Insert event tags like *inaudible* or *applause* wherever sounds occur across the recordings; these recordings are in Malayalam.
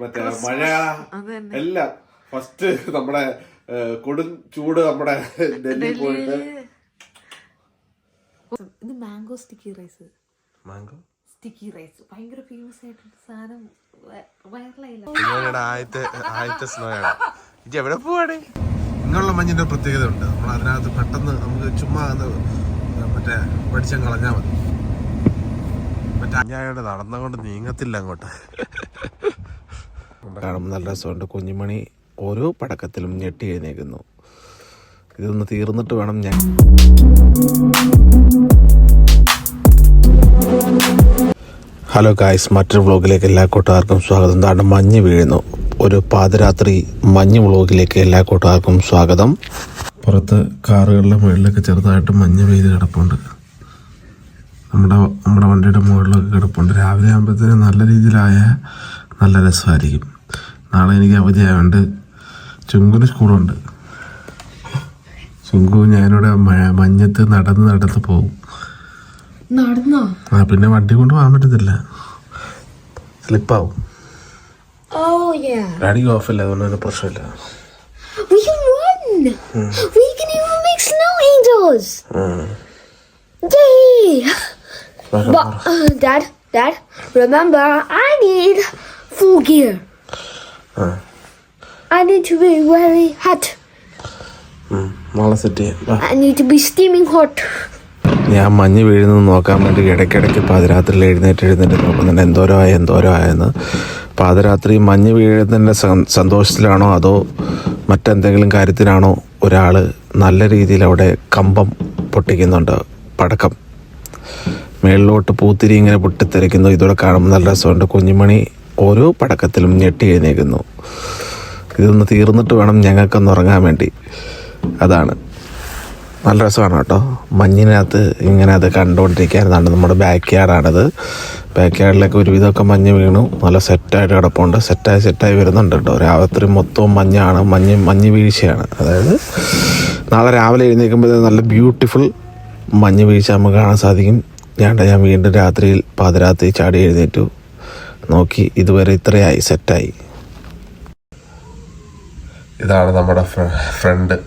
മറ്റേ മഴ എല്ലാം. ഫസ്റ്റ് നമ്മുടെ കൊടും ചൂട് നമ്മുടെ ഡൽഹി പോയിട്ട്. ഇത് mango sticky rice. Mango? Sticky rice. ഭയങ്കര ഫേമസ് ആയിട്ടുള്ള സാധനം. വൈറലായില്ല ഇങ്ങനെയുടെ ആദ്യത്തെ ആദ്യത്തെ സ്നോ ആണ്. ഇത് എവിടെ പോവാണ്? ഇങ്ങനെയുള്ള മഞ്ഞിന്റെ പ്രത്യേകത ഉണ്ട്. നമ്മൾ അതിനകത്ത് പെട്ടെന്ന് നമുക്ക് ചുമ്മാ മറ്റേ പഠിച്ചാൽ കളഞ്ഞാൽ മതി. മറ്റേ അഞ്ഞായോടെ നടന്നുകൊണ്ട് നീങ്ങത്തില്ല അങ്ങോട്ട്. കാണുമ്പോൾ നല്ല രസമുണ്ട്. കുഞ്ഞുമണി ഓരോ പടക്കത്തിലും ഞെട്ടി എഴുന്നേക്കുന്നു. ഇതൊന്ന് തീർന്നിട്ട് വേണം ഞാൻ. ഹലോ ഗായ്സ് മറ്റൊരു വ്ളോഗിലേക്ക് എല്ലാ കൂട്ടുകാർക്കും സ്വാഗതം. എന്താണ് മഞ്ഞ് വീഴുന്നു. ഒരു പാതിരാത്രി മഞ്ഞ് വ്ളോഗിലേക്ക് എല്ലാ കൂട്ടുകാർക്കും സ്വാഗതം. പുറത്ത് കാറുകളുടെ മുകളിലൊക്കെ ചെറുതായിട്ട് മഞ്ഞ് പെയ്ത് കിടപ്പുണ്ട്. നമ്മുടെ നമ്മുടെ വണ്ടിയുടെ മുകളിലൊക്കെ കിടപ്പുണ്ട്. രാവിലെ ആകുമ്പോഴത്തേനും നല്ല രീതിയിലായ നല്ല രസമായിരിക്കും. നാളെ എനിക്ക് അവധിയായതുകൊണ്ട് ചുങ്കുന് സ്കൂളുണ്ട് ചുങ്കു ഞാനിവിടെ മഞ്ഞത്ത് നടന്ന് നടന്ന് പോകും നടന്നോ ആ പിന്നെ വണ്ടി കൊണ്ട് പോകാൻ പറ്റത്തില്ല സ്ലിപ്പാവും ഗാഡി. ഗാഡിക്ക് ഓഫില്ല അതുകൊണ്ട് തന്നെ പ്രശ്നമില്ല We can run. We can even make snow angels. Yay! But uh, Dad, Dad, remember I need full gear. I need to be very hot. നാളെ സെറ്റ് ചെയ്യാം. I need to be steaming hot. ഞാൻ മഞ്ഞ് വീഴുന്നത് നോക്കാൻ വേണ്ടി ഇടയ്ക്കിടയ്ക്ക് പാതിരാത്രിയിൽ എഴുന്നേറ്റ് എഴുന്നേറ്റ് നോക്കുന്നുണ്ട്. എന്തോരോ ആയ എന്തോരോ ആയെന്ന്. പാതിരാത്രി മഞ്ഞ് വീഴുന്നതിന്റെ സന്തോഷത്തിലാണോ അതോ മറ്റെന്തെങ്കിലും കാര്യത്തിനാണോ ഒരാൾ നല്ല രീതിയിൽ അവിടെ കമ്പം പൊട്ടിക്കുന്നുണ്ട്? പടക്കം. മേളിലോട്ട് പൂത്തിരി ഇങ്ങനെ പൊട്ടിത്തെറിക്കുന്നു. ഇതോടെ കാണുമ്പോൾ നല്ല രസമുണ്ട്. കുഞ്ഞുമണി ഓരോ പടക്കത്തിലും ഞെട്ടി എഴുന്നേക്കുന്നു ഇതൊന്ന് തീർന്നിട്ട് വേണം ഞങ്ങൾക്കൊന്ന് ഉറങ്ങാൻ വേണ്ടി. അതാണ്. നല്ല രസമാണ് കേട്ടോ. മഞ്ഞിനകത്ത് ഇങ്ങനെ അത് കണ്ടുകൊണ്ടിരിക്കാനാണ്. നമ്മുടെ ബാക്ക് യാർഡാണിത് ബാക്ക് യാർഡിലേക്ക് ഒരുവിധമൊക്കെ മഞ്ഞ് വീണു. നല്ല സെറ്റായിട്ട് കിടപ്പുണ്ട്. സെറ്റായി സെറ്റായി വരുന്നുണ്ട് കേട്ടോ. രാത്രി മൊത്തവും മഞ്ഞാണ്. മഞ്ഞ് മഞ്ഞ് വീഴ്ചയാണ്. അതായത് നാളെ രാവിലെ എഴുന്നേൽക്കുമ്പോൾ നല്ല ബ്യൂട്ടിഫുൾ മഞ്ഞ് വീഴ്ച നമുക്ക് കാണാൻ സാധിക്കും. ഞാൻ ഞാൻ വീണ്ടും രാത്രിയിൽ പാതിരാത്രി ചാടി എഴുന്നേറ്റു. നോക്കി ഇതുവരെ ഇത്രയായി സെറ്റായി. ഇതാണ് നമ്മുടെ ഫ്രണ്ട്.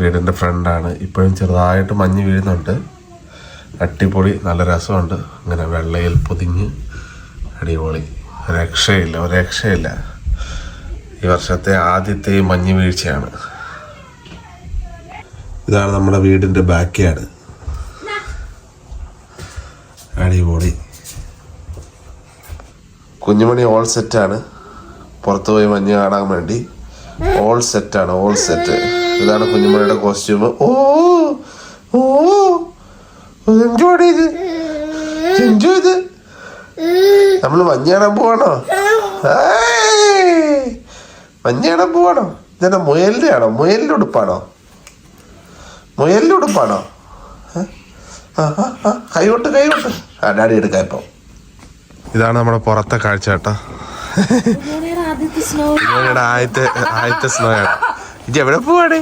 വീടിന്റെ ഫ്രണ്ടാണ്. ഇപ്പോഴും ചെറുതായിട്ട് മഞ്ഞ് വീഴുന്നുണ്ട്. അട്ടിപൊളി നല്ല രസമുണ്ട്. അങ്ങനെ വെള്ളയിൽ പൊതിഞ്ഞ് അടിപൊളി. രക്ഷയില്ല രക്ഷയില്ല ഈ വർഷത്തെ ആദ്യത്തെ മഞ്ഞ് വീഴ്ചയാണ്. ഇതാണ് നമ്മുടെ വീടിന്റെ ബാക്ക് യാർഡ് അടിപൊളി കുഞ്ഞുമണി ഓൾ സെറ്റാണ് പുറത്തു പോയി മഞ്ഞ് കാണാൻ വേണ്ടി. ഓൾ സെറ്റാണ് ഓൾ സെറ്റ് ഇതാണ് കുഞ്ഞുമണിയുടെ കോസ്റ്റ്യൂം ഓ ഓ എൻജോയ് ഇത്? ഇത്? നമ്മൾ മഞ്ഞ് കാണാൻ പോവാണോ! മഞ്ഞ് കാണാൻ പോവാണോ? ഇതെന്നാ മുയലിന്റെ ആണോ? മുയലിന്റെ ഉടുപ്പാണോ? മുയലിന്റെ ഉടുപ്പാണോ? ആ, ആ, കൈകൊട്ട് കൈകൊട്ട് ആ ഡാഡി എടുക്കാം ഇപ്പം. ഇതാണ് നമ്മുടെ പുറത്തെ കാഴ്ച കേട്ടോ. ആദ്യത്തെ ഇവരുടെ ആദ്യത്തെ ആദ്യത്തെ സ്നോ ആണ്. ഇജ്ജ് എവിടെ പോവാണ്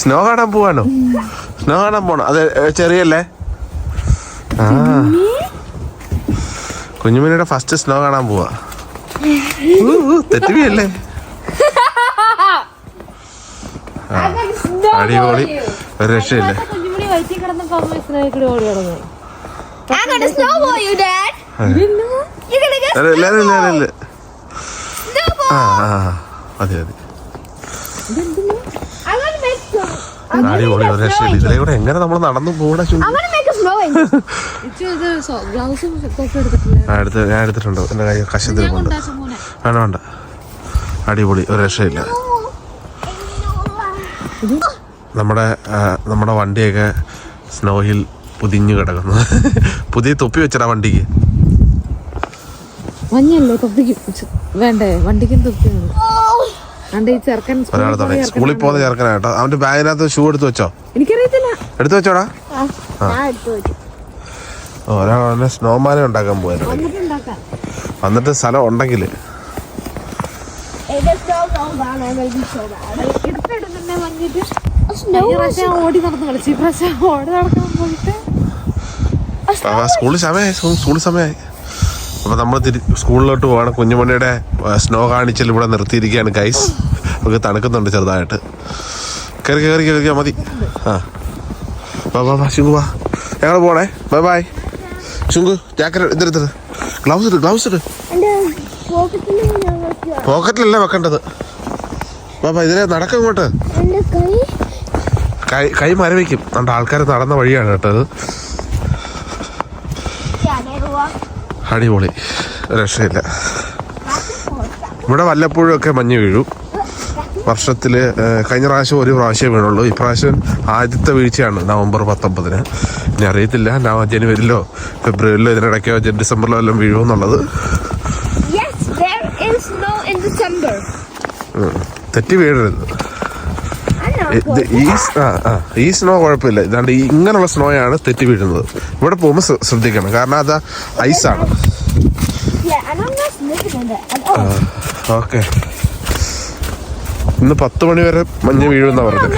സ്നോ കാണാൻ പോവാണോ? സ്നോ കാണാൻ പോണോ? അത് ചെറിയല്ലേ? ആ. കുഞ്ഞുമണിയുടെ ഫസ്റ്റ് സ്നോ കാണാൻ പോവാ. തെറ്റുകയല്ലേ അടിപൊളി. ഒരു രക്ഷയില്ലേ? സ്നോ വയറ്റിൽ കിടന്നപ്പോ അല്ല. ആ make some. അടിപൊളി ഒരു രക്ഷയില്ല. ഇതിലെ കൂടെ എങ്ങനെ നമ്മൾ നടന്നു പോകണ *laughs* എടുത്ത് ഞാൻ എടുത്തിട്ടുണ്ട്. എന്റെ കൈ കശത്തിരിപ്പുണ്ട് വേണ്ട വേണ്ട. അടിപൊളി ഒരു രക്ഷയില്ല. നമ്മുടെ നമ്മുടെ വണ്ടിയൊക്കെ സ്നോഹിൽ പുതിഞ്ഞു കിടക്കുന്നു. *laughs* പുതിയ തൊപ്പി വെച്ചടാ വണ്ടിക്ക്. മഞ്ഞല്ലേ തൊപ്പിക്കും വേണ്ടേ വണ്ടിക്കും തൊപ്പിയാണ് സ്കൂളിൽ ഒരാൾ പോയ തുടങ്ങി സ്കൂളിൽ പോകുന്ന ചേർക്കനാ കേട്ടോ. അവന്റെ ബാഗിനകത്ത് ഷൂ എടുത്തു വെച്ചോ? എനിക്കറിയത്തില്ല. എടുത്തു വെച്ചോടാ. ഒരാളെ സ്നോമാനെ ഉണ്ടാക്കാൻ പോയത് വന്നിട്ട് സ്ഥലം ഉണ്ടെങ്കിൽ ഓടി നടന്ന് കളിച്ചു. ഈ പ്രാവശ്യം ഓടി നടക്കാൻ പോയിട്ട് സ്കൂളിൽ സമയമായി സ്കൂളിൽ സമയമായി അപ്പോൾ നമ്മൾ തിരി സ്കൂളിലോട്ട് പോവാണ്. കുഞ്ഞുമണിയുടെ സ്നോ കാണിച്ചൽ ഇവിടെ നിർത്തിയിരിക്കുകയാണ് ഗൈസ് നമുക്ക് തണുക്കുന്നുണ്ട് ചെറുതായിട്ട്. കയറി കയറി കയറിയാൽ മതി. ആ. വാ ശുങ്കു വാ. ഞങ്ങൾ പോണേ. Bye bye. ശുങ്കു ജാക്കറ്റ് എന്തെടുത്തത് ഗ്ലൗസ് ഇട്ട് ഗ്ലൗസ് ഇട്ട് പോക്കറ്റിലല്ല വെക്കേണ്ടത്. വാ ഇതിലെ നടക്കം ഇങ്ങോട്ട്. കൈ. കൈ മരവിക്കും. നമ്മുടെ ആൾക്കാർ നടന്ന വഴിയാണ് കേട്ടത്. അടിപൊളി. രക്ഷയില്ല. ഇവിടെ വല്ലപ്പോഴും ഒക്കെ മഞ്ഞ് വീഴും. വർഷത്തിൽ കഴിഞ്ഞ പ്രാവശ്യം ഒരു പ്രാവശ്യം വീണുള്ളൂ. ഇപ്രാവശ്യം ആദ്യത്തെ വീഴ്ചയാണ് നവംബർ പത്തൊമ്പതിന്. ഇനി അറിയത്തില്ല. നവ ജനുവരിയിലോ ഫെബ്രുവരിയിലോ ഇതിനിടയ്ക്കോ ഡിസംബറിലോ എല്ലാം വീഴുമെന്നുള്ളത്. തെറ്റി വീഴരുത്. ഈ സ്- ആ ആ ഈ സ്നോ കുഴപ്പമില്ല. ഇതാണ്ട് ഈ ഇങ്ങനെയുള്ള സ്നോയാണ് തെറ്റി വീഴുന്നത്. ഇവിടെ പോകുമ്പോൾ ശ്രദ്ധിക്കണം. കാരണം അത് ഐസാണ് ഓക്കെ. ഇന്ന് പത്ത് മണി വരെ മഞ്ഞ് വീഴുന്ന പറഞ്ഞത്.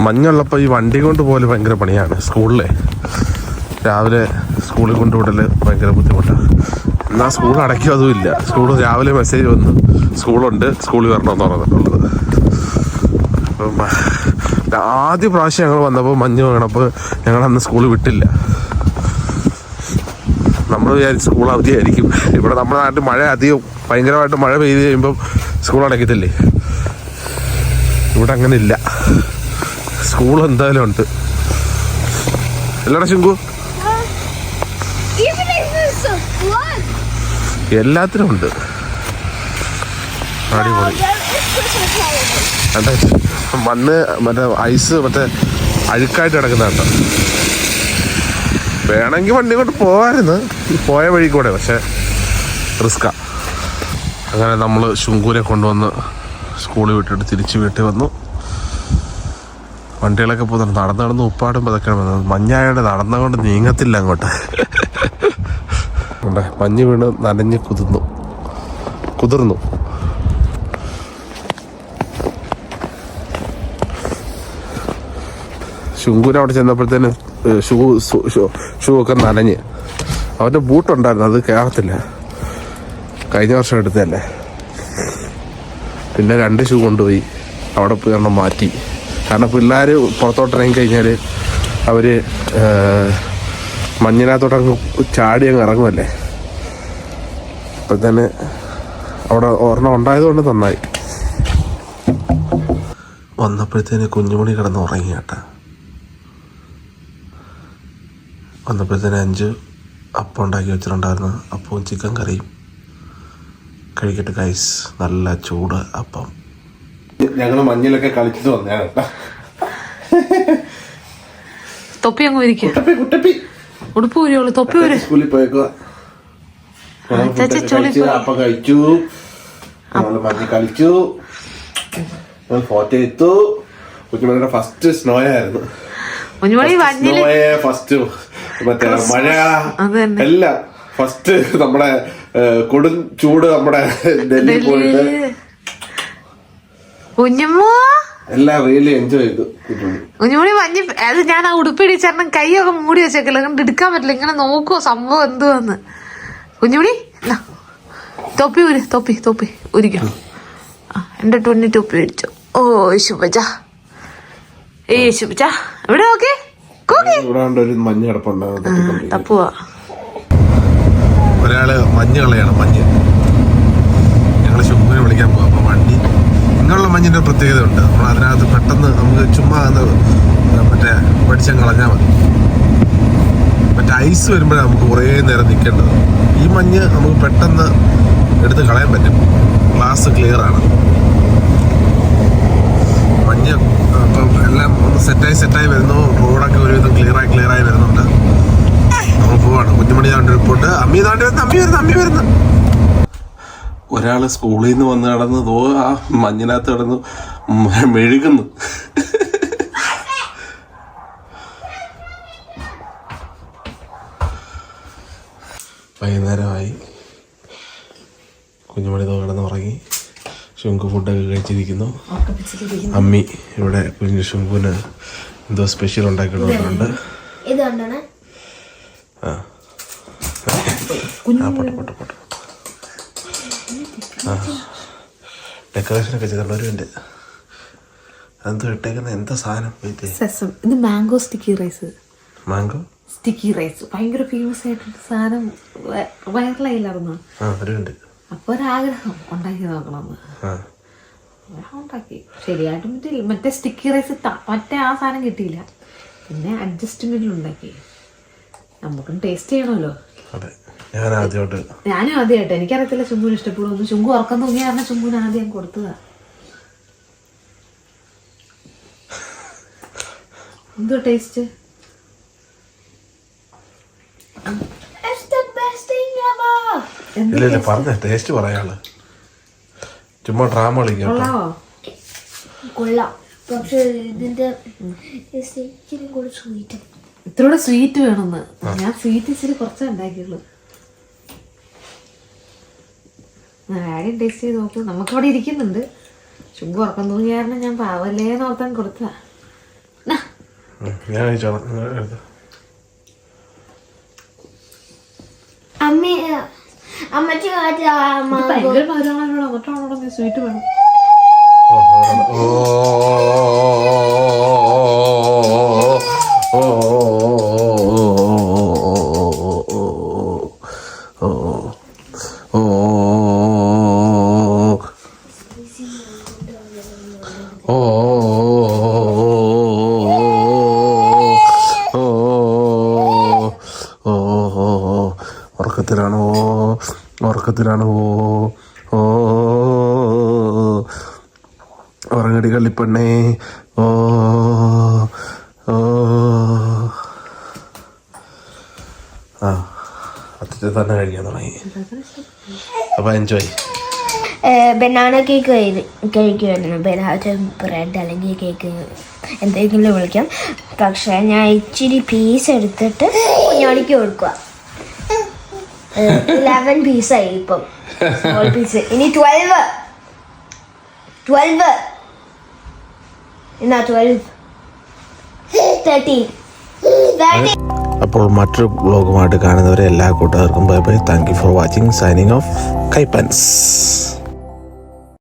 മഞ്ഞുള്ളപ്പോൾ ഈ വണ്ടി കൊണ്ട് പോലെ ഭയങ്കര പണിയാണ്. സ്കൂളിലെ. രാവിലെ സ്കൂളിൽ കൊണ്ടുവിടൽ ഭയങ്കര ബുദ്ധിമുട്ടാണ് എന്നാൽ സ്കൂൾ അടയ്ക്കും അതുമില്ല ഇല്ല. സ്കൂൾ രാവിലെ മെസ്സേജ് വന്ന്. സ്കൂളുണ്ട് സ്കൂളിൽ വരണമെന്ന് പറഞ്ഞിട്ടുള്ളത്. അപ്പം ആദ്യ പ്രാവശ്യം ഞങ്ങൾ വന്നപ്പോൾ മഞ്ഞ് വീണപ്പോൾ ഞങ്ങൾ അന്ന് സ്കൂളിൽ വിട്ടില്ല. നമ്മൾ വിചാരിച്ചു സ്കൂൾ അവധിയായിരിക്കും. ഇവിടെ നമ്മുടെ നാട്ടിൽ മഴ അധികം ഭയങ്കരമായിട്ട് മഴ പെയ്ത് കഴിയുമ്പം സ്കൂൾ അടയ്ക്കത്തില്ലേ ഇവിടെ അങ്ങനെ ഇല്ല. സ്കൂൾ എന്തായാലും ഉണ്ട്. അല്ലടാ ശുങ്കു. എല്ലാത്തിനും ഉണ്ട്. അടിപൊളി. അതെ. മണ്ണ് മറ്റേ ഐസ് മറ്റേ അഴുക്കായിട്ട് കിടക്കുന്ന കേട്ടോ വേണമെങ്കിൽ വണ്ടി കൊണ്ട് പോകാമായിരുന്നു. പോയ വഴി കൂടെ പക്ഷേ റിസ്ക്കാ. അങ്ങനെ നമ്മൾ ശുങ്കൂരെ കൊണ്ടുവന്ന് സ്കൂളിൽ വിട്ടിട്ട് തിരിച്ച് വീട്ടിൽ വന്നു. വണ്ടികളൊക്കെ പോകുന്നുണ്ട്. നടന്ന് നടന്ന് ഉപ്പാടും പതൊക്കെയാണ് വന്നത്. മഞ്ഞായോണ്ട് നടന്നുകൊണ്ട് നീങ്ങത്തില്ല അങ്ങോട്ട്. *laughs* മഞ്ഞ് വീണ് നനഞ്ഞ് കുതിർന്നു. കുതിർന്നു. ശുങ്കുന് അവിടെ ചെന്നപ്പോഴത്തേന് ഷൂ ഷൂ ഒക്കെ നനഞ്ഞ്. അവന്റെ ബൂട്ടുണ്ടായിരുന്നു അത് കയറത്തില്ല കഴിഞ്ഞ വർഷം എടുത്തതല്ലേ. പിന്നെ രണ്ട് ഷൂ കൊണ്ടുപോയി അവിടെ പോയി എണ്ണം മാറ്റി. കാരണം പിള്ളേർ പുറത്തോട്ട് ഇറങ്ങി കഴിഞ്ഞാൽ അവർ മഞ്ഞിനകത്തോട്ടങ്ങ് ചാടി അങ്ങ് ഇറങ്ങുമല്ലേ അപ്പം തന്നെ അവിടെ ഒരെണ്ണം ഉണ്ടായതുകൊണ്ട് നന്നായി. വന്നപ്പോഴത്തേന് കുഞ്ഞുമണി കിടന്ന് ഉറങ്ങി കേട്ടാ വന്നപ്പോഴത്തേന് അഞ്ച് അപ്പം ഉണ്ടാക്കി വെച്ചിട്ടുണ്ടായിരുന്നു. അപ്പവും ചിക്കൻ കറിയും. കഴിക്കട്ടെ കൈസ് നല്ല ചൂട് അപ്പം. ഞങ്ങൾ മഞ്ഞിലൊക്കെ കളിച്ചിട്ട് വന്നേ കേട്ടാ. തൊപ്പി അങ്ങ് ഇരിക്കുക കുട്ടപ്പി ഉടുപ്പ് ഊരിയോളൂ തൊപ്പി ഊര്. സ്കൂളിൽ പോയേക്കുക. അപ്പം കഴിച്ചു. നമ്മൾ മഞ്ഞ് കളിച്ചു. നമ്മൾ ഫോട്ടോ എടുത്തു. കുഞ്ഞുമണിയുടെ ഫസ്റ്റ് സ്നോ ആയിരുന്നു. കുഞ്ഞുമണി ഫസ്റ്റ് മറ്റേ മഴ അല്ല എല്ലാം ഫസ്റ്റ് നമ്മുടെ കൊടും ചൂട് നമ്മുടെ ഡൽഹി പോയിട്ട്. കുഞ്ഞുമോ എല്ലാം റിയലി എൻജോയ് ചെയ്തു കുഞ്ഞുമണി മഞ്ഞ് അത് ഞാൻ ആ ഉടുപ്പിടി ചേട്ടൻ കൈയൊക്കെ മൂടി വെച്ചേക്കില്ല കണ്ട് എടുക്കാൻ പറ്റില്ല. ഇങ്ങനെ നോക്കുവോ സംഭവം എന്തുവെന്ന്. കുഞ്ഞുമണി തൊപ്പി ഒരു തൊപ്പി തൊപ്പി ഊരിക്കോ. ആ എന്റെ ടൊണ്ണി തൊപ്പി മേടിച്ചു ഓ ശുഭജ ഏ ശുഭജ എവിടെ നോക്കേ കോക്കേ ഇവിടെ ഒരു മഞ്ഞ് കിടപ്പുണ്ടായിരുന്നു തപ്പുവാ. ഒരാൾ മഞ്ഞ് കളയാണ് മഞ്ഞ്. ഞങ്ങൾ ശുഭനെ വിളിക്കാൻ പോകും അപ്പൊ വണ്ടി ഇങ്ങനെയുള്ള മഞ്ഞിന്റെ പ്രത്യേകത ഉണ്ട് നമ്മൾ അതിനകത്ത് പെട്ടെന്ന് നമുക്ക് ചുമ്മാ മറ്റേ പഠിച്ചാൽ കളഞ്ഞാൽ മതി. മറ്റേ ഐസ് വരുമ്പോഴാണ് നമുക്ക് കുറേ നേരം നിൽക്കേണ്ടത് ഈ മഞ്ഞ് നമുക്ക് പെട്ടെന്ന് എടുത്ത് കളയാൻ പറ്റും. ഗ്ലാസ് ക്ലിയർ ആണ്. ഇപ്പം എല്ലാം ഒന്ന് സെറ്റായി സെറ്റായി വരുന്നു. റോഡൊക്കെ ഒരുവിധം ക്ലിയറായി ക്ലിയറായി വരുന്നുണ്ട്. നമ്മൾ പോവാണ്. കുഞ്ഞുമണി താണ്ടി റിപ്പോർട്ട് അമ്മി താണ്ടി വരുന്നു. അമ്മി വരുന്നു അമ്മി വരുന്നു. ഒരാൾ സ്കൂളിൽ നിന്ന് വന്ന് കിടന്ന് തോ ആ മഞ്ഞിനകത്ത് കിടന്ന് മെഴുകുന്നു. വൈകുന്നേരമായി. കുഞ്ഞുമണി തോ കിടന്ന് ഉറങ്ങി. ശുങ്കു ഫുഡൊക്കെ കഴിച്ചിരിക്കുന്നു. അമ്മി ഇവിടെ കുഞ്ഞു ശുങ്കുവിന് എന്തോ സ്പെഷ്യൽ ഉണ്ടാക്കിയിട്ടുണ്ട് ഇത് കണ്ടാണ്. ആ. പോട്ടെ പോട്ടെ പോട്ടെ. ആ. ഡെക്കറേഷനൊക്കെ മിനിറ്റ് എന്തോ ഇട്ടേക്കുന്ന? എന്താ സാധനം ഇത് mango sticky rice mango sticky rice ഭയങ്കര ഫേമസ് ആയിട്ടുള്ള സാധനം. വൈറലായില്ലായിരുന്നു ആ ഒരുണ്ട് അപ്പൊ ഒരാഗ്രഹം ഉണ്ടാക്കി നോക്കണം ഉണ്ടാക്കി. ശരിയായിട്ട് മറ്റേ മറ്റേ സ്റ്റിക്കി റൈസ് മറ്റേ ആ സാധനം കിട്ടിയില്ല. പിന്നെ അഡ്ജസ്റ്റ്മെന്റിൽ ഉണ്ടാക്കി. നമുക്കും ടേസ്റ്റ് ചെയ്യണമല്ലോ. ഞാൻ ആദ്യമായിട്ട് ഞാനും ആദ്യമായിട്ട്. എനിക്കറിയത്തില്ല ചുമ്പുവിന് ഇഷ്ടപ്പെടുമെന്ന്. ശുംബു ഉറക്കം തൂങ്ങിയ കാരണം ചുമ്പുവിന് ആദ്യം കൊടുത്തതാ. എന്തോ ടേസ്റ്റ് ഇല്ല ഇല്ല പറഞ്ഞ ടേസ്റ്റ് പറയാൾ ചുമ്മാ ഡ്രാമ കളിക്കാം കേട്ടോ. കൊള്ളാവോ? കൊള്ളാം. പക്ഷെ ഇതിന്റെ ഇച്ചിരി കൂടി സ്വീറ്റ് ഇത്രയൂടെ സ്വീറ്റ് വേണമെന്ന് ഞാൻ സ്വീറ്റ് ഇച്ചിരി കുറച്ചേ ഉണ്ടാക്കിയുള്ളൂ. ആരും ടേസ്റ്റ് ചെയ്ത് നോക്കൂ. നമുക്കവിടെ ഇരിക്കുന്നുണ്ട്. ചുങ്കു ഉറക്കം തോന്നിയ കാരണം ഞാൻ പാവല്ലേന്ന് ഓർത്താൻ കൊടുത്തതാ. ഉം, ഞാൻ കഴിച്ചോളാം നിങ്ങൾ എടുത്തോ. അമ്മ അമ്മച്ചി ഭയങ്കര മധുരമാണല്ലോ എന്നിട്ടാണോ നീ സ്വീറ്റ് വേണം ഉറക്കത്തിലാണോ ഓ ഓ ഉറങ്ങടി കള്ളിപ്പെണ്ണേ ഓ ഓ ആ അത്തിട്ട് തന്നെ കഴിക്കാൻ തുടങ്ങി അപ്പൊ എൻജോയ് ബനാന കേക്ക് കഴിക്കുമായിരുന്നു ബനാന ബ്രെഡ് അല്ലെങ്കിൽ കേക്ക് എന്തെങ്കിലും വിളിക്കാം പക്ഷേ ഞാൻ ഇച്ചിരി പീസ് എടുത്തിട്ട് കുഞ്ഞാണിക്ക് കൊടുക്കുക ഇലവൻ പീസായി ഇപ്പം. സ്മോൾ പീസ് ഇനി ട്വൽവ് ട്വൽവ് എന്നാ ട്വൽവ് തേർട്ടീൻ അപ്പോൾ മറ്റൊരു ബ്ലോഗുമായിട്ട് കാണുന്നവരെ എല്ലാ കൂട്ടുകാർക്കും bye bye thank you for watching signing off കൈപ്പൻസ്.